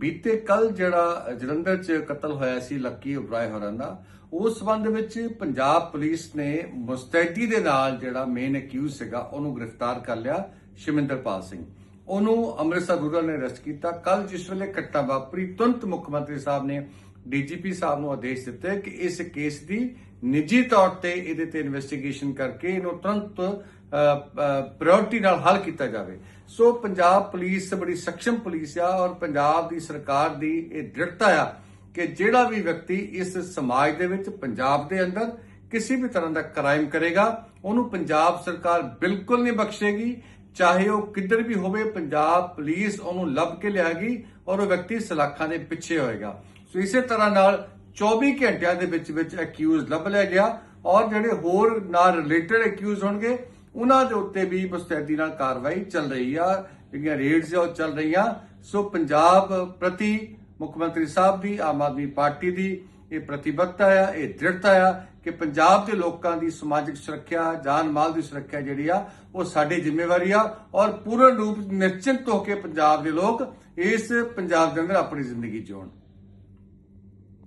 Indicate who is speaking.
Speaker 1: ਬੀਤੇ ਕੱਲ ਜਿਹੜਾ ਜਲੰਧਰ 'ਚ ਕਤਲ ਹੋਇਆ ਸੀ ਲੱਕੀ ਉਬਰਾਏ ਹੋਰਾਂ ਦਾ, ਉਸ ਸੰਬੰਧ ਵਿੱਚ ਪੰਜਾਬ ਪੁਲਿਸ ਨੇ ਮੁਸਤੈਦੀ ਦੇ ਨਾਲ ਜਿਹੜਾ ਮੇਨ ਅਕਿਊਜ਼ ਸੀਗਾ, ਉਹਨੂੰ ਗ੍ਰਿਫਤਾਰ ਕਰ ਲਿਆ ਸ਼ਿਮਿੰਦਰਪਾਲ ਸਿੰਘ। ਉਹਨੂੰ ਅੰਮ੍ਰਿਤਸਰ ਰੂਰਲ ਨੇ ਅਰੈਸਟ ਕੀਤਾ। ਕੱਲ ਜਿਸ ਵੇਲੇ ਘਟਨਾ ਵਾਪਰੀ, ਤੁਰੰਤ ਮੁੱਖ ਮੰਤਰੀ ਸਾਹਿਬ ਨੇ ਡੀਜੀਪੀ ਸਾਹਿਬ ਨੂੰ ਆਦੇਸ਼ ਦਿੱਤੇ ਕਿ ਇਸ ਕੇਸ ਦੀ ਨਿੱਜੀ ਤੌਰ ਤੇ ਇਹਦੇ ਤੇ ਇਨਵੈਸਟੀਗੇਸ਼ਨ ਕਰਕੇ ਇਹਨੂੰ ਤੁਰੰਤ ਪ੍ਰਾਇੋਰਟੀ ਨਾਲ ਹੱਲ ਕੀਤਾ ਜਾਵੇ। ਸੋ ਪੰਜਾਬ ਪੁਲਿਸ ਬੜੀ ਸਖਸ਼ਮ ਪੁਲਿਸ ਆ ਔਰ ਪੰਜਾਬ ਦੀ ਸਰਕਾਰ ਦੀ ਇਹ ਦ੍ਰਿੜਤਾ ਆ ਕਿ ਜਿਹੜਾ ਵੀ ਵਿਅਕਤੀ ਇਸ ਸਮਾਜ ਦੇ ਵਿੱਚ ਪੰਜਾਬ ਦੇ ਅੰਦਰ ਕਿਸੇ ਵੀ ਤਰ੍ਹਾਂ ਦਾ ਕ੍ਰਾਈਮ ਕਰੇਗਾ, ਉਹਨੂੰ ਪੰਜਾਬ ਸਰਕਾਰ ਬਿਲਕੁਲ ਨਹੀਂ ਬਖਸ਼ੇਗੀ। ਚਾਹੇ ਉਹ ਕਿੱਧਰ ਵੀ ਹੋਵੇ, ਪੰਜਾਬ ਪੁਲਿਸ ਉਹਨੂੰ ਲੱਭ ਕੇ ਲਿਆਗੀ ਔਰ ਉਹ ਵਿਅਕਤੀ ਸਲਾਖਾਂ ਦੇ ਪਿੱਛੇ ਹੋਏਗਾ। ਸੋ ਇਸੇ ਤਰ੍ਹਾਂ ਨਾਲ 24 ਘੰਟਿਆਂ ਦੇ ਵਿੱਚ ਵਿੱਚ ਅਕਿਊਜ਼ ਲੱਭ ਲਿਆ ਗਿਆ ਔਰ ਜਿਹੜੇ ਹੋਰ ਨਾਲ ਰਿਲੇਟਡ ਅਕਿਊਜ਼ ਹੋਣਗੇ, ਉਹਨਾਂ ਦੇ ਉੱਤੇ ਵੀ ਮੁਸਤੈਦੀ ਨਾਲ ਕਾਰਵਾਈ ਚੱਲ ਰਹੀ ਆ, ਜਿਹੜੀਆਂ ਰੇਡਸ ਉਹ ਚੱਲ ਰਹੀਆਂ। ਸੋ ਪੰਜਾਬ ਪ੍ਰਤੀ ਮੁੱਖ ਮੰਤਰੀ ਸਾਹਿਬ ਦੀ, ਆਮ ਆਦਮੀ ਪਾਰਟੀ ਦੀ ਇਹ ਪ੍ਰਤੀਬੱਧਤਾ ਆ, ਇਹ ਦ੍ਰਿੜਤਾ ਆ ਕਿ ਪੰਜਾਬ ਦੇ ਲੋਕਾਂ ਦੀ ਸਮਾਜਿਕ ਸੁਰੱਖਿਆ, ਜਾਨ ਮਾਲ ਦੀ ਸੁਰੱਖਿਆ ਜਿਹੜੀ ਆ, ਉਹ ਸਾਡੀ ਜ਼ਿੰਮੇਵਾਰੀ ਆ ਔਰ ਪੂਰਨ ਰੂਪ ਨਿਸ਼ਚਿੰਤ ਹੋ ਕੇ ਪੰਜਾਬ ਦੇ ਲੋਕ ਇਸ ਪੰਜਾਬ ਦੇ ਅੰਦਰ ਆਪਣੀ ਜ਼ਿੰਦਗੀ ਜਿਉਣ।